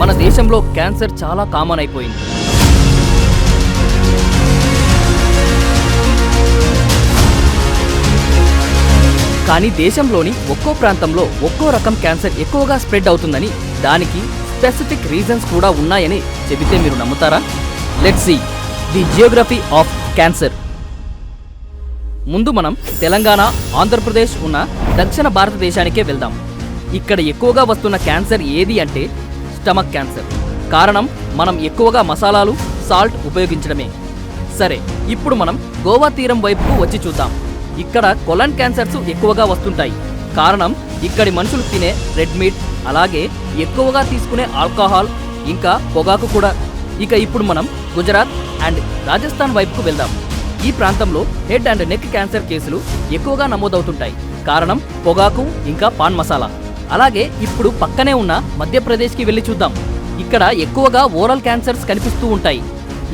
మన దేశంలో క్యాన్సర్ చాలా కామన్ అయిపోయింది. కానీ దేశంలోని ఒక్కో ప్రాంతంలో ఒక్కో రకం క్యాన్సర్ ఎక్కువగా స్ప్రెడ్ అవుతుందని దానికి స్పెసిఫిక్ రీజన్స్ కూడా ఉన్నాయని చెబితే మీరు నమ్ముతారా? Let see the geography of cancer ముందు మనం తెలంగాణ ఆంధ్రప్రదేశ్ ఉన్న దక్షిణ భారతదేశానికే వెళ్దాం. ఇక్కడ ఎక్కువగా వస్తున్న క్యాన్సర్ ఏది అంటే స్టమక్ క్యాన్సర్. కారణం మనం ఎక్కువగా మసాలాలు సాల్ట్ ఉపయోగించడమే. సరే ఇప్పుడు మనం గోవా తీరం వైపుకు వచ్చి చూద్దాం. ఇక్కడ కొలన్ క్యాన్సర్స్ ఎక్కువగా వస్తుంటాయి. కారణం ఇక్కడి మనుషులు తినే రెడ్ మీట్ అలాగే ఎక్కువగా తీసుకునే ఆల్కహాల్ ఇంకా పొగాకు కూడా. ఇక ఇప్పుడు మనం గుజరాత్ అండ్ రాజస్థాన్ వైపుకు వెళ్దాం. ఈ ప్రాంతంలో హెడ్ అండ్ నెక్ క్యాన్సర్ కేసులు ఎక్కువగా నమోదవుతుంటాయి. కారణం పొగాకు ఇంకా పాన్ మసాలా. అలాగే ఇప్పుడు పక్కనే ఉన్న మధ్యప్రదేశ్కి వెళ్ళి చూద్దాం. ఇక్కడ ఎక్కువగా ఓరల్ క్యాన్సర్స్ కనిపిస్తూ ఉంటాయి.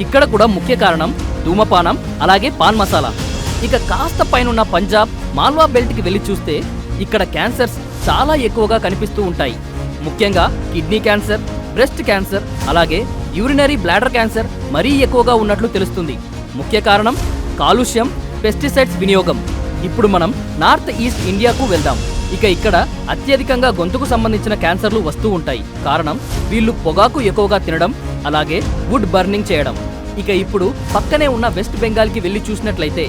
ఇక్కడ కూడా ముఖ్య కారణం ధూమపానం అలాగే పాన్ మసాలా. ఇక కాస్త పైనున్న పంజాబ్ మాల్వా బెల్ట్కి వెళ్ళి చూస్తే ఇక్కడ క్యాన్సర్స్ చాలా ఎక్కువగా కనిపిస్తూ ఉంటాయి. ముఖ్యంగా కిడ్నీ క్యాన్సర్ బ్రెస్ట్ క్యాన్సర్ అలాగే యూరినరీ బ్లాడర్ క్యాన్సర్ మరీ ఎక్కువగా ఉన్నట్లు తెలుస్తుంది. ముఖ్య కారణం కాలుష్యం పెస్టిసైడ్స్ వినియోగం. ఇప్పుడు మనం నార్త్ ఈస్ట్ ఇండియాకు వెళ్దాం. ఇక ఇక్కడ అత్యధికంగా గొంతుకు సంబంధించిన క్యాన్సర్లు వస్తూ ఉంటాయి. కారణం వీళ్ళు పొగాకు ఎక్కువగా తినడం అలాగే వుడ్ బర్నింగ్ చేయడం. ఇక ఇప్పుడు పక్కనే ఉన్న వెస్ట్ బెంగాల్కి వెళ్ళి చూసినట్లయితే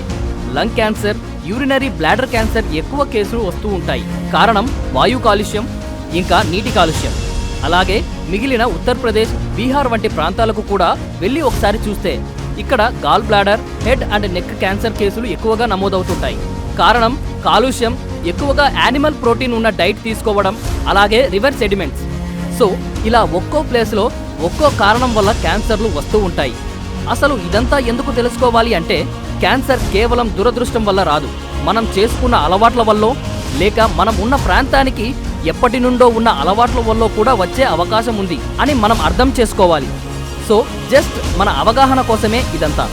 lung cancer urinary bladder cancer ఎక్కువ కేసులు వస్తూ ఉంటాయి. కారణం వాయు కాలుష్యం ఇంకా నీటి కాలుష్యం. అలాగే మిగిలిన ఉత్తరప్రదేశ్ బీహార్ వంటి ప్రాంతాలకు కూడా వెళ్ళి ఒకసారి చూస్తే ఇక్కడ gall bladder head and neck cancer కేసులు ఎక్కువగా నమోదవుతుంటాయి. కారణం కాలుష్యం ఎక్కువగా యానిమల్ ప్రోటీన్ ఉన్న డైట్ తీసుకోవడం అలాగే రివర్ సెడిమెంట్స్ సో ఇలా ఒక్కో ప్లేస్లో ఒక్కో కారణం వల్ల క్యాన్సర్లు వస్తూ ఉంటాయి. అసలు ఇదంతా ఎందుకు తెలుసుకోవాలి అంటే క్యాన్సర్ కేవలం దురదృష్టం వల్ల రాదు. మనం చేసుకున్న అలవాట్ల వల్ల లేక మనం ఉన్న ప్రాంతానికి ఎప్పటి నుండో ఉన్న అలవాట్ల వల్ల కూడా వచ్చే అవకాశం ఉంది అని మనం అర్థం చేసుకోవాలి. సో జస్ట్ మన అవగాహన కోసమే ఇదంతా.